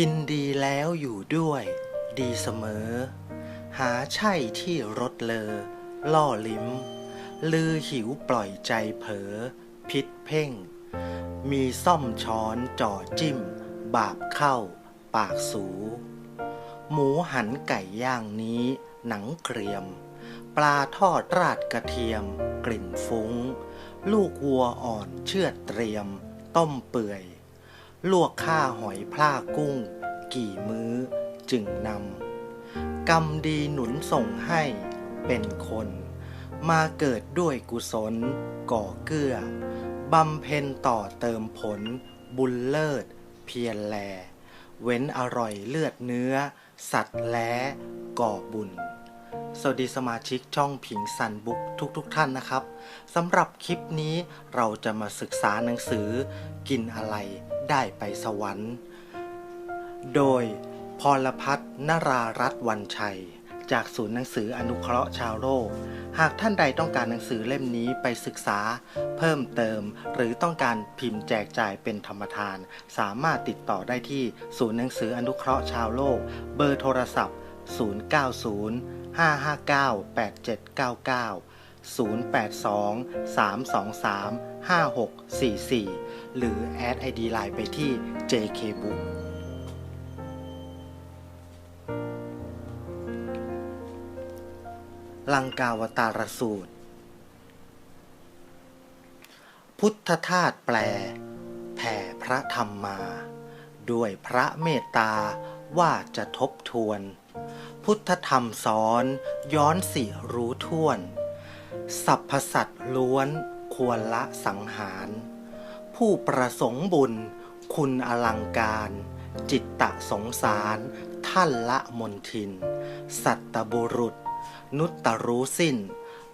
กินดีแล้วอยู่ด้วย ดีเสมอ หาใช่ที่รสเลอ ล่อลิ้ม ลือหิวปล่อยใจเผลอพิษเพ่ง มีซ่อมช้อนจ่อจิ้ม บาปเข้า ปากสู หมูหันไก่ย่างนี้ หนังเกรียม ปลาทอดราดกระเทียม กลิ่นฟุ้ง ลูกวัวอ่อนเชือดเตรียม ต้มเปื่อยลวกข้าหอยพลากุ้ง กี่มื้อจึงนำ กรรมดีหนุนส่งให้เป็นคน มาเกิดด้วยกุศล ก่อเกื้อบำเพ็ญต่อเติมผล บุญเลิศ เพียรแล เว้นอร่อยเลือดเนื้อ สัตว์แล้ก่อบุญสวัสดีสมาชิกช่องผิงสันบุ๊กทุกๆทท่านนะครับสำหรับคลิปนี้เราจะมาศึกษาหนังสือ กินอะไรได้ไปสวรรค์ โดยพรพัฒนรารัตน์วันชัย จากศูนย์หนังสืออนุเคราะห์ชาวโลก หากท่านใดต้องการหนังสือเล่มนี้ไปศึกษา เพิ่มเติม หรือต้องการพิมพ์แจกจ่ายเป็นธรรมทาน สามารถติดต่อได้ที่ศูนย์หนังสืออนุเคราะห์ชาวโลก เบอร์โทรศัพท์ 090 559 8799 082 323 5644 หรือแอด ID Line ไปที่ JKBook ลังกาวตารสูตร พุทธทาสแปล แผ่พระธรรมมา ด้วยพระเมตตาว่าจะทบทวน พุทธธรรมสอนย้อนสิรู้ท่วน สัพพสัตว์ล้วนควรละสังหาร ผู้ประสงค์บุญคุณอลังการ จิตตะสงสาร ท่านละมนทิน สัตตบุรุษ นุตตรู้สิ้น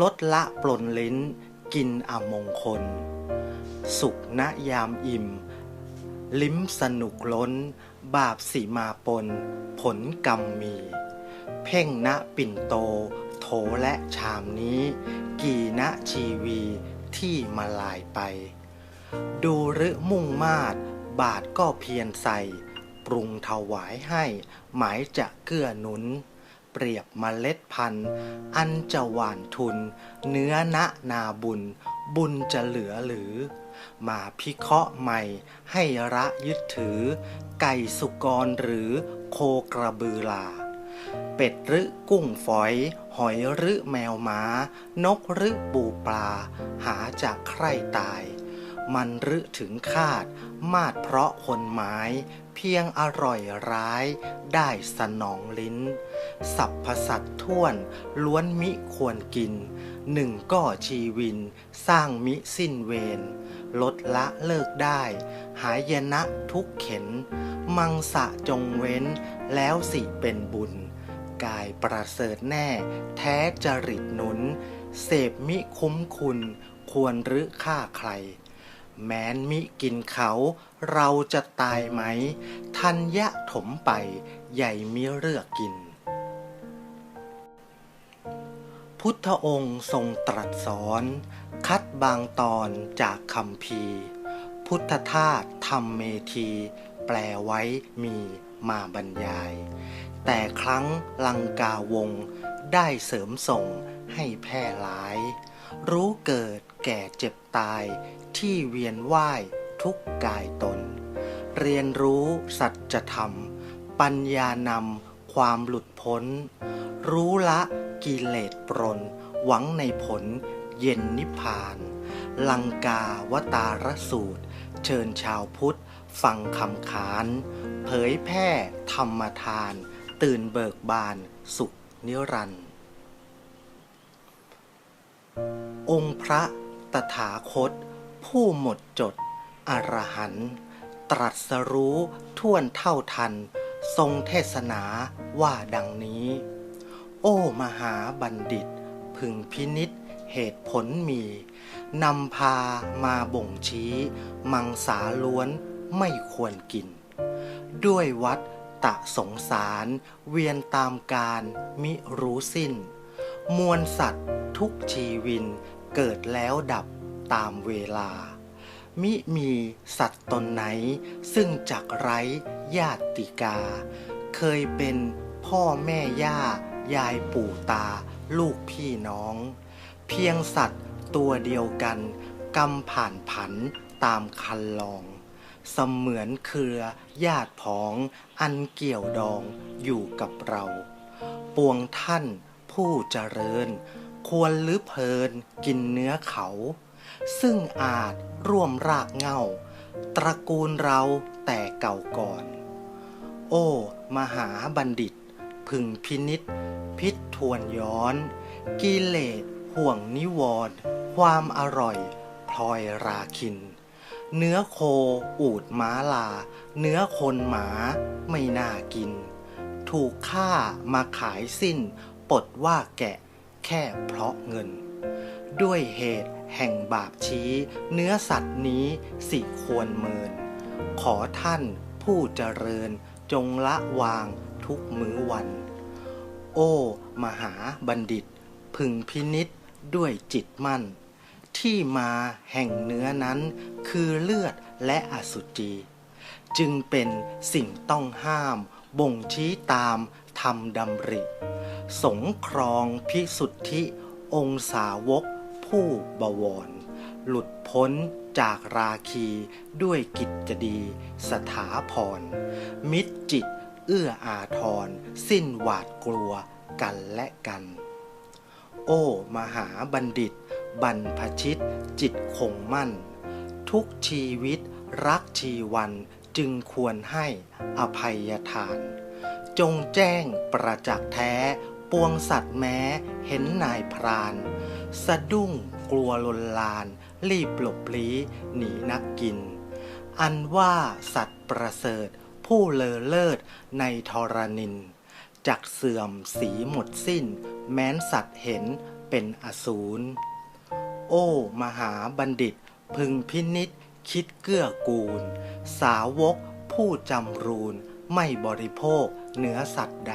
ลดละปลนลิ้น กินอมงคล สุขณยามอิ่ม ลิ้มสนุกล้น บาปสีมาปน ผลกรรมมี เพ่งณปิ่นโต โถและชามนี้ กี่ณชีวีที่มาลายไป ดูหรือมุ่งมาดบาทก็เพียรใส่ ปรุงถวายให้ หมายจะเกื้อหนุน เปรียบมเมล็ดพันธุ์ อันจะหวานทุน เนื้อณนาบุญ บุญจะเหลือหรือ มาพิเคราะห์ใหม่ให้ระยึดถือ ไก่สุกรหรือโคกระบือลา เป็ดหรือกุ้งฝอย หอยหรือแมวหมา นกหรือปูปลา หาจากใครตายมันรือถึงคาด มาดเพราะคนหมาย เพียงอร่อยร้ายได้สนองลิ้น สัพพสัตท่วนล้วนมิควรกิน หนึ่งก็ชีวิน สร้างมิสิ้นเวรลดละเลิกได้ หายนะทุกเข็น มังสะจงเว้น แล้วสิเป็นบุญ กายประเสริฐแน่ แท้จริตหนุน เสพมิคุ้มคุณ ควรหรือฆ่าใคร แม้นมิกินเขา เราจะตายไหม ทันยะถมไป ใหญ่มิเลือกกิน พุทธองค์ทรงตรัสสอน คัดบางตอนจากคำพีพุทธทาสธรรมเมธี แปลไว้มีมาบรรยาย แต่ครั้งลังกาวง ได้เสริมส่งให้แพร่หลาย รู้เกิด แก่เจ็บตายที่เวียนว่ายทุกกายตน เรียนรู้สัจธรรม ปัญญานำความหลุดพ้น รู้ละกิเลสปรน หวังในผลเย็นนิพพาน ลังกาวตารสูตร เชิญชาวพุทธฟังคำขาน เผยแพร่ธรรมทาน ตื่นเบิกบานสุขนิรันดร์องค์พระ ตถาคต ผู้หมดจด อรหันตรัสรู้ท่วนเท่าทัน ทรงเทศนาว่าดังนี้ โอ้มหาบัณฑิต พึงพินิษเหตุผลมี นำพามาบ่งชี้ มังสาล้วนไม่ควรกิน ด้วยวัดตะสงสารเวียนตามการมิรู้สิ้น มวลสัตว์ทุกชีวิน เกิดแล้วดับตามเวลา มิมีสัตว์ตนไหน ซึ่งจักไร้ญาติกา เคยเป็นพ่อแม่ย่า ยายปู่ตา ลูกพี่น้อง เพียงสัตว์ตัวเดียวกันกำผ่านผันตามคันลอง เสมือนเครือญาติพ้องอันเกี่ยวดองอยู่กับเรา ปวงท่านผู้เจริญ ควรหรือเพลินกินเนื้อเขา ซึ่งอาจร่วมรากเง่าตระกูลเราแต่เก่าก่อน โอ้ มหาบัณฑิต พึงพินิษพิษทวนย้อน กิเลสห่วงนิวรณ์ความอร่อยพลอยราคิน เนื้อโคอูดม้าลา เนื้อคนหมาไม่น่ากิน ถูกฆ่ามาขายสิ้นปดว่าแกะ แค่เพราะเงิน ด้วยเหตุแห่งบาปชี้ เนื้อสัตว์นี้สิควรเมิน ขอท่านผู้เจริญจงละวางทุกมื้อวัน โอ้ มหาบัณฑิต พึงพินิษด้วยจิตมั่น ที่มาแห่งเนื้อนั้นคือเลือดและอสุจี จึงเป็นสิ่งต้องห้ามบ่งชี้ตาม ธรรมดำริ สงครองพิสุทธิองสาวกผู้บวร หลุดพ้นจากราคีด้วยกิจจดีสถาพร มิตรจิตเอื้ออาทร สิ้นหวาดกลัวกันและกัน โอ้ มหาบัณฑิต บรรพชิต จิตคงมั่น ทุกชีวิตรักชีวันจึงควรให้อภัยทาน จงแจ้งประจักษ์แท้ ปวงสัตว์แม้เห็นนายพราน สะดุ้งกลัวลนลาน รีบหลบลี้หนีนักกิน อันว่าสัตว์ประเสริฐ ผู้เลอเลิศในทรณินจักเสื่อมสีหมดสิ้น แม้นสัตว์เห็นเป็นอสูร โอ้ มหาบัณฑิต พึงพินิษคิดเกื้อกูล สาวกผู้จำรูน ไม่บริโภคเนื้อสัตว์ใด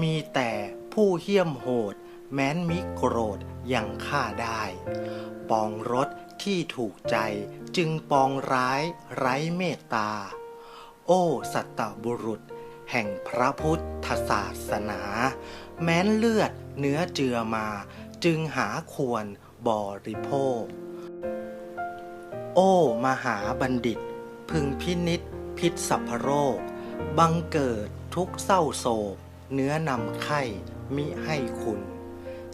มีแต่ผู้เหี้ยมโหด แม้นมิโกรธยังฆ่าได้ ปองรถที่ถูกใจจึงปองร้ายไร้เมตตา โอ้สัตตบุรุษ แห่งพระพุทธศาสนา แม้นเลือดเนื้อเจือมา จึงหาควรบริโภค โอ้ มหาบัณฑิต พึงพินิษพิษสัพโรค บังเกิดทุกเศร้าโศก เนื้อนำไข้มิให้คุณ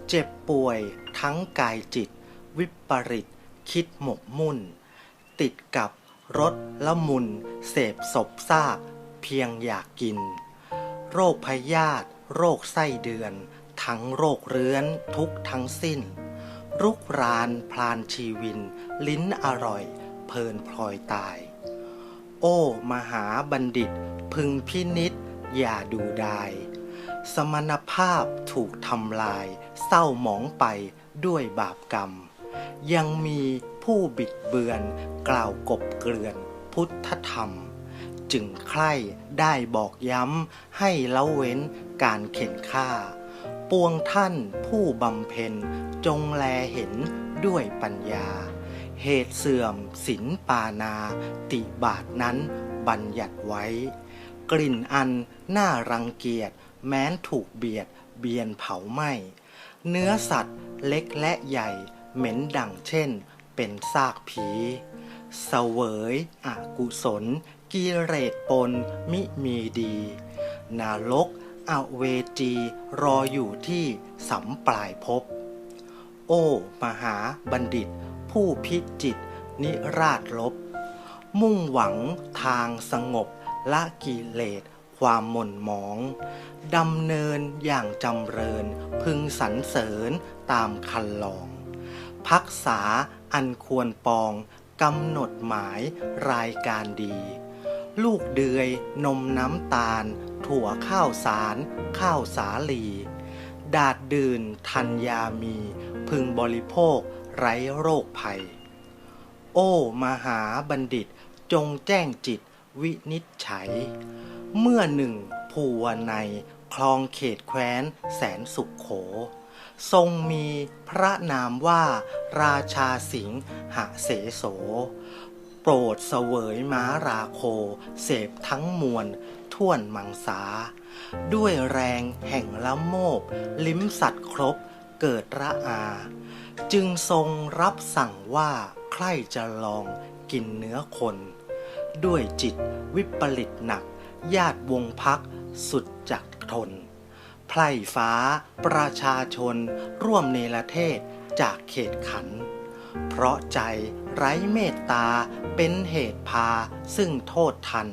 เจ็บป่วยทั้งกายจิต วิปริต คิดหมกมุ่น ติดกับรสละมุน เสพศพซาก เพียงอยากกิน โรคพยาธิโรคไส้เดือน ทั้งโรคเรื้อนทุกทั้งสิ้น รุกรานพลานชีวิน ลิ้นอร่อย เพลินพลอยตาย โอ้ มหาบัณฑิต พึงพินิษอย่าดูดายสมณภาพถูกทำลาย เศร้าหมองไปด้วยบาปกรรม ยังมีผู้บิดเบือนกล่าวกบเกลื่อนพุทธธรรม จึงใคร่ได้บอกย้ำให้ละเว้นการเข็นฆ่า ปวงท่านผู้บำเพ็ญจงแลเห็นด้วยปัญญา เหตุเสื่อมศินปานา ติบาทนั้นบัญญัติไว้ กลิ่นอันน่ารังเกียจแม้นถูกเบียดเบียนเผาไหม้เนื้อสัตว์เล็กและใหญ่ เหม็นดังเช่น เป็นซากผีเสวยอกุศล กิเลสปนมิมีดีนรกอเวจีรออยู่ที่สำปลายภพโอ้ มหาบัณฑิต ผู้พิจิตรนิราชลบ มุ่งหวังทางสงบ ละกิเลสความหม่นหมองดำเนินอย่างจำเริญ พึงสรรเสริญตามคันลอง พักษาอันควรปองกำหนดหมายรายการดี ลูกเดือยนมน้ำตาล ถั่วข้าวสาร ข้าวสาลี ดาดดื่นทันยามี พึงบริโภคไร้โรคภัย โอ้ มหาบัณฑิตจงแจ้งจิต วินิจฉัย เมื่อหนึ่งภูวในคลองเขตแคว้นแสนสุขโข ทรงมีพระนามว่าราชาสิงหะเสโส โปรดเสวยม้าราโค เสพทั้งมวลท่วนมังสา ด้วยแรงแห่งละโมบ ลิ้มสัตว์ครบเกิดระอา จึงทรงรับสั่งว่าใครจะลองกินเนื้อคน ด้วยจิตวิปริตหนัก ญาติวงพักสุดจักทน ไพร่ฟ้าประชาชน ร่วมเนรเทศจากเขตขัน เพราะใจไร้เมตตาเป็นเหตุพาซึ่งโทษทัน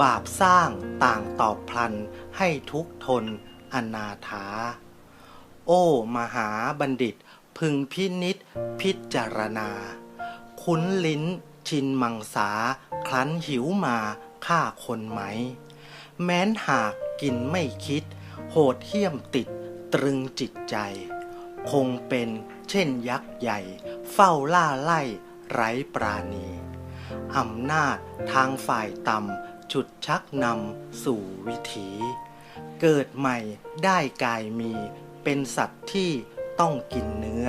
บาปสร้างต่างตอบพลันให้ทุกทนอนาถา โอ้ มหาบัณฑิตพึงพินิษพิจารณา คุ้นลิ้น ชินมังสาคลั้นหิวมาฆ่าคนไหม แม้นหากกินไม่คิด โหดเหี้ยมติดตรึงจิตใจ คงเป็นเช่นยักษ์ใหญ่ เฝ้าล่าไล่ไร้ปราณีอำนาจทางฝ่ายต่ำจุดชักนำสู่วิถี เกิดใหม่ได้กายมี เป็นสัตว์ที่ต้องกินเนื้อ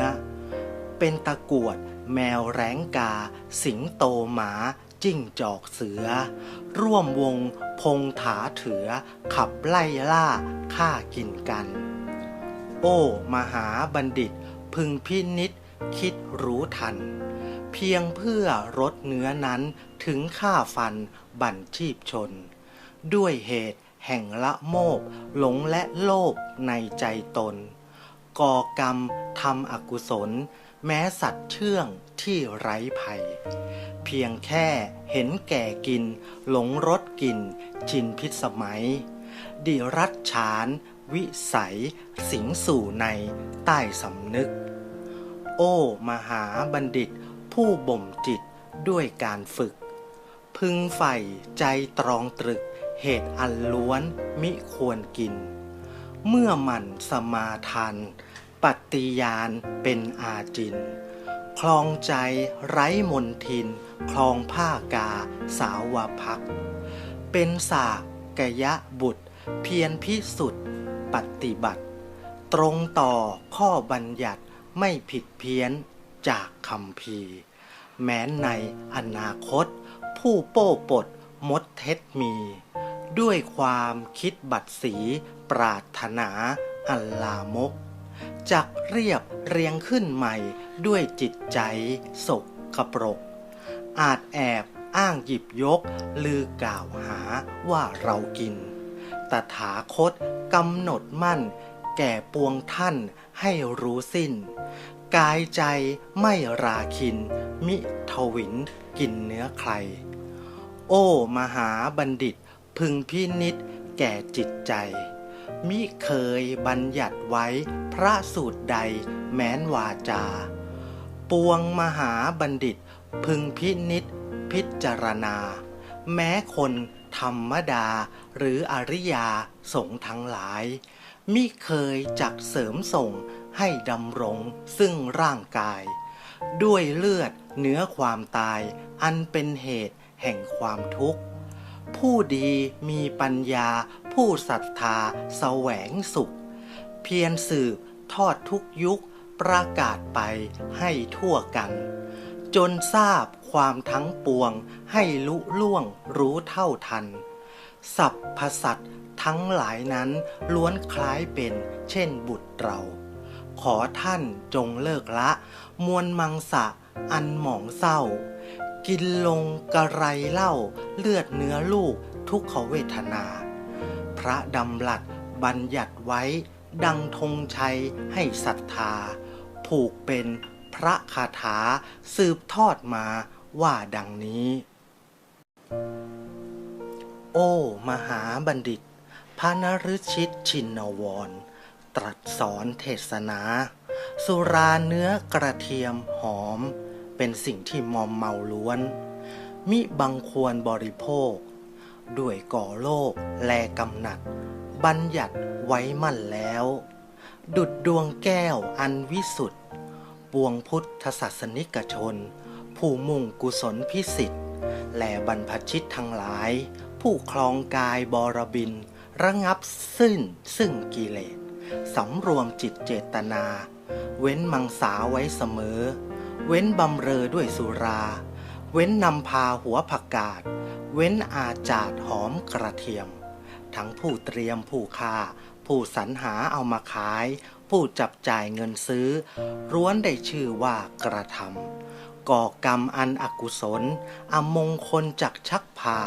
เป็นตะกวด แมวแร้งกา สิงโตหมาจิ้งจอกเสือ ร่วมวงพงถาเถือ ขับไล่ล่าฆ่ากินกัน โอ้ มหาบัณฑิต พึงพินิษคิดรู้ทัน เพียงเพื่อรดเนื้อนั้นถึงฆ่าฟันบั่นชีพชน ด้วยเหตุแห่งละโมบหลงและโลภในใจตน ก่อกรรมทำอกุศล แม้สัตว์เชื่องที่ไร้ภัย เพียงแค่เห็นแก่กิน หลงรสกิน ชินพิษสมัย ดิรัชฉาน วิสัย สิงสู่ในใต้สำนึก โอ้ มหาบัณฑิต ผู้บ่มจิตด้วยการฝึก พึงใฝ่ใจตรองตรึก เหตุอันล้วนมิควรกิน เมื่อมันสมาทาน ปฏิญาณเป็นอาจิน คลองใจไร้มนทิน คลองผ้ากาสาวพัก เป็นสากกยะบุตร เพียรพิสุทธิ์ปฏิบัติ ตรงต่อข้อบัญญัติไม่ผิดเพี้ยนจากคำพีแม้ในอนาคต ผู้โป้ปดมดเท็จมี ด้วยความคิดบัตรสีปรารถนาอัลลามก จักเรียบเรียงขึ้นใหม่ด้วยจิตใจสกกระปรก อาจแอบอ้างหยิบยก ลือกล่าวหาว่าเรากิน ตถาคตกำหนดมั่น แก่ปวงท่านให้รู้สิ้น กายใจไม่ราคิน มิทวินกินเนื้อใคร โอ้ มหาบัณฑิตพึงพินิษแก่จิตใจ มิเคยบัญญัติไว้พระสูตรใดแม้นวาจา ปวงมหาบัณฑิตพึงพินิษพิจารณา แม้คนธรรมดาหรืออริยาสงฆ์ทั้งหลาย มิเคยจักเสริมส่งให้ดำรงซึ่งร่างกาย ด้วยเลือดเนื้อความตายอันเป็นเหตุแห่งความทุกข์ ผู้ดีมีปัญญา ผู้ศรัทธาแสวงสุข เพียรสืบทอดทุกยุคประกาศไปให้ทั่วกัน จนทราบความทั้งปวงให้ลุล่วงรู้เท่าทัน สัพพสัตทั้งหลายนั้นล้วนคล้ายเป็นเช่นบุตรเรา ขอท่านจงเลิกละ มวลมังสะอันหมองเศร้า กินลงกระไรเล่าเลือดเนื้อลูกทุกขเวทนา ระดำรัสบัญญัติไว้ ดังธงชัยให้ศรัทธา ผูกเป็นพระคาถาสืบทอดมาว่าดังนี้ โอ้ มหาบัณฑิต พระนฤชิตชินวร ตรัสสอนเทศนา สุราเนื้อกระเทียมหอม เป็นสิ่งที่มอมเมาล้วน มิบังควรบริโภค ด้วยก่อโลกแลกำหนัด บัญญัติไว้มั่นแล้ว ดุดดวงแก้วอันวิสุทธ์ปวงพุทธศาสนิกชน ผู้มุ่งกุศลพิสิทธิ์และบรรพชิตทั้งหลาย ผู้คลองกายบรบิน ระงับสิ้นซึ่งกิเลสสำรวมจิตเจตนา เว้นมังสาไว้เสมอ เว้นบำเรอด้วยสุรา เว้นนำพาหัวผักกาด เว้นอาจาดหอมกระเทียม ทั้งผู้เตรียมผู้ค่า ผู้สรรหาเอามาขาย ผู้จับจ่ายเงินซื้อร้วนได้ชื่อว่ากระทำก่อกรรมอันอกุศล อมงคลจักชักพา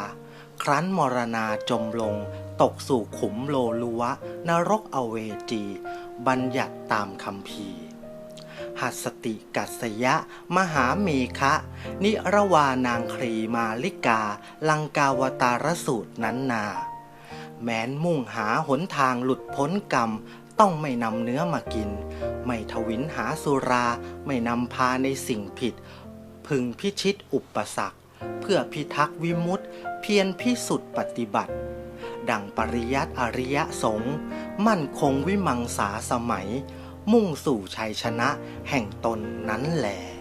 ครั้นมรณาจมลง ตกสู่ขุมโลลุวะ นรกอเวจี บัญญัติตามคำพี หัสติกัสยะ มหาเมคะ นิรวานางครีมาลิกา ลังกาวตารสูตรนั้นนา แม้นมุ่งหาหนทางหลุดพ้นกรรม ต้องไม่นำเนื้อมากิน ไม่ทวินหาสุรา ไม่นำพาในสิ่งผิด พึงพิชิตอุปสรรค เพื่อพิทักษ์วิมุตติเพียรพิสุทธิปฏิบัติดังปริยัติอริยสงฆ์มั่นคงวิมังสาสมัย มุ่งสู่ชัยชนะแห่งตนนั้นแหละ